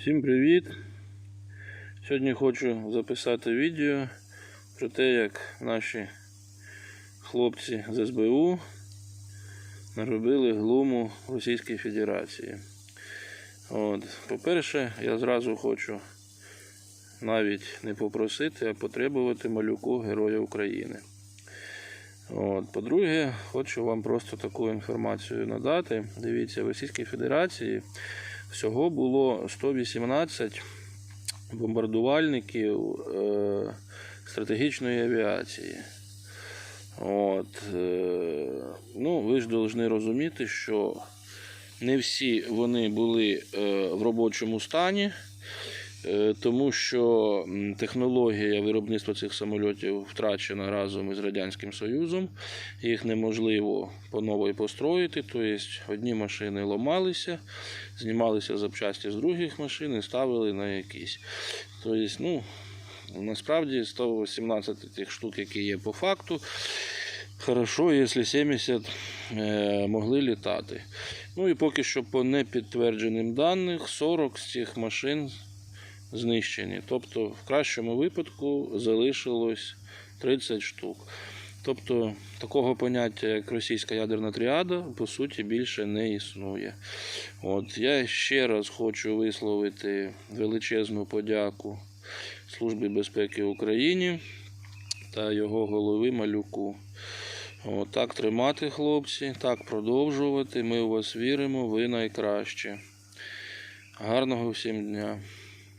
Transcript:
Всім привіт! Сьогодні хочу записати відео про те, як наші хлопці з СБУ наробили глуму Російській Федерації. По-перше, я зразу хочу навіть не попросити, а потребувати малюку Героя України. По-друге, хочу вам просто таку інформацію надати. Дивіться, в Російській Федерації всього було 118 бомбардувальників е, стратегічної авіації. От, е, ну, ви ж повинні розуміти, що не всі вони були е, в робочому стані, тому що технологія виробництва цих самольотів втрачена разом із Радянським Союзом. Їх неможливо по новій построїти. Тобто одні машини ламалися, знімалися запчасті з других машин і ставили на якісь. Тобто, ну, насправді 118 тих штук, які є по факту, хорошо, якщо 70 е, могли літати. Ну і поки що по непідтвердженим даним 40 з цих машин знищені. Тобто, в кращому випадку залишилось 30 штук. Тобто такого поняття, як російська ядерна тріада, по суті, більше не існує. От я ще раз хочу висловити величезну подяку Службі безпеки України та його голови Малюку. От, так тримати, хлопці, так продовжувати. Ми у вас віримо, ви найкраще. Гарного всім дня.